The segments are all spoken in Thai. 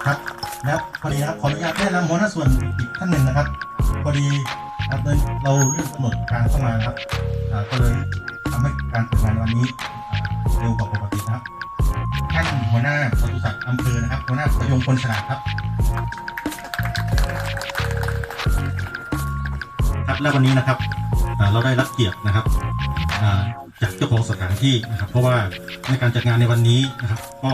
นะครับพอดีครับขออนุญาตแนะนำหัวหน้าส่วนอีกท่านหนึ่งนะครับ พอดีครับเราเรื่องกำหนดการเข้ามาครับก็เลยทำให้การเปิดงานวันนี้เร็วกว่าปกตินะครับท่านหัวหน้าปศุสัตว์อำเภอนะครับหัวหน้าประยงคนฉลาดครับครับและวันนี้นะครับเราได้รับเกียรตินะครับ จากเจ้าของสถานที่นะครับ เพราะว่าในการจัดงานในวันนี้นะครับก็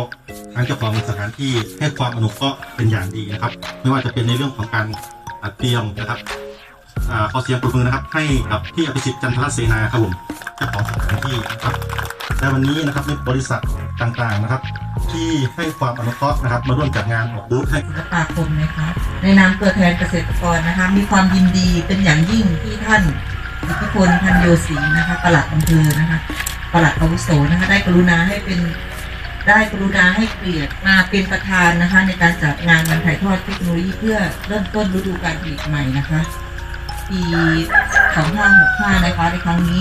ทางเจ้าของสถานที่ให้ความอนุเคราะห์เป็นอย่างดีนะครับ ไม่ว่าจะเป็นในเรื่องของการอัดเตรียมนะครับอ่าขอเสียงปรบมือนะครับ ให้กับพี่อภิสิทธิ์จันทรเสนาครับผมเจ้าของสถานที่นะครับและวันนี้นะครับในบริษัทต่างๆนะครับ ที่ให้ความอนุเคราะห์นะครับ มาร่วมจัดงานออกบูธให้ศิลปาคมนะคะในนามตัวแทนเกษตรกรนะคะ มีความยินดีเป็นอย่างยิ่งที่ท่าน ทธิพลพันโยศรีนะคะประหลัดอำเภอนะคะประหลัดอาวุโสนะคะได้กรุณาให้เป็นได้กรุณาให้เกียรติมาเป็นประธานนะคะ ในการจัดงานวันถ่ายทอดเทคโนโลยีเพื่อเริ่มต้นฤดูการผลิตใหม่นะคะปี2565นะคะในครั้งนี้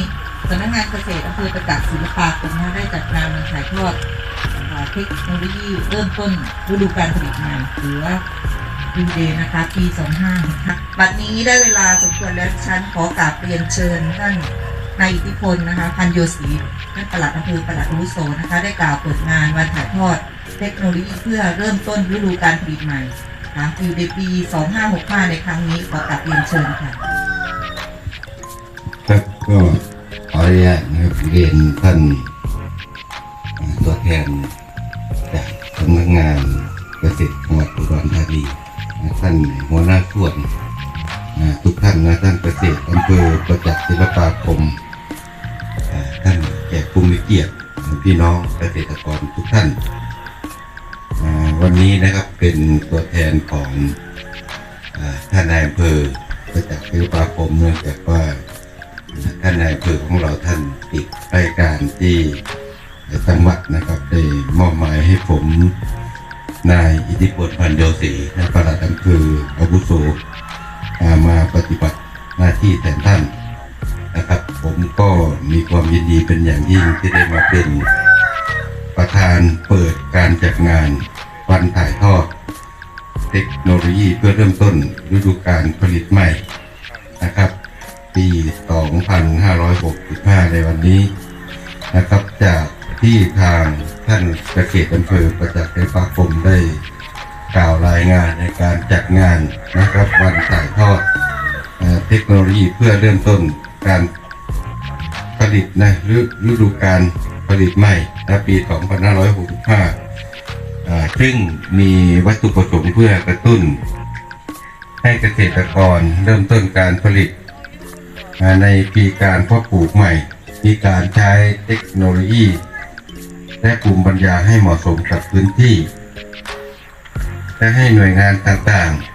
สำนักงานเกษตรอำเภอประจักษ์ศิลปาคมนะคะได้จัดงานวันถ่ายทอดเทคโนโลยีเริ่มต้นฤดูการผลิตใหม่หรือว่า ดูเดย์นะคะ ปี 25นะคะบัดนี้ได้เวลาสมควรแล้วฉันขอกราบเรียนเชิญท่านนายอิทธิพลนะคะ พันโยศรีท่านปลัดอำเภอปลัดอุโสนะคะ ได้กล่าวเปิดงานวันถ่ายทอดเทคโนโลยีเพื่อเริ่มต้นฤดูการผลิตใหม่นะคะอยู่ในปี 2565 ในครั้งนี้ขอกราบเรียนเชิญค่ะครับก็ขออนุญาตนะครับเรียนท่านตัวแทนจากสำนักงานเกษตรจังหวัดอุดรธานี ท่านหัวหน้าส่วนนะทุกท่านนะท่านเกษตรอำเภอประจักษ์ศิลปาคมท่านแขกผู้มีเกียรติพี่น้องเกษตรกรทุกท่าน วันนี้นะครับเป็นตัวแทนของท่านนายอำเภอประจักษ์ศิลปาคมเนื่องจากว่าท่านนายอำเภอของเราท่านติดรายการที่จังหวัดนะครับได้มอบหมายให้ผม นายอิทธิพลพันโยศรีนะประหลัดอำเภออาวุโสมาปฏิบัติหน้าที่แทนท่านนะครับ ผมก็มีความยินดีเป็นอย่างยิ่งที่ได้มาเป็นประธานเปิดการจัดงานวันถ่ายทอดเทคโนโลยีเพื่อเริ่มต้นฤดูการผลิตใหม่นะครับ ปี 2565 ในวันนี้นะครับจาก ที่ทางท่านเกษตรอำเภอประจักษ์ไฟฟ้าคมได้กล่าวรายงานในการจัดงานนะครับวันถ่ายทอดเอ่อเทคโนโลยีเพื่อเริ่มต้นการผลิตนะฤฤดูการผลิตใหม่ในปี 2565 ซึ่งมีวัตถุประสงค์เพื่อกระตุ้น ให้เกษตรกรเริ่มต้นการผลิต ในปีการเพาะปลูกใหม่ มีการใช้เทคโนโลยี และกลุ่มปัญญาให้เหมาะสมกับพื้นที่ และให้หน่วยงานต่างๆ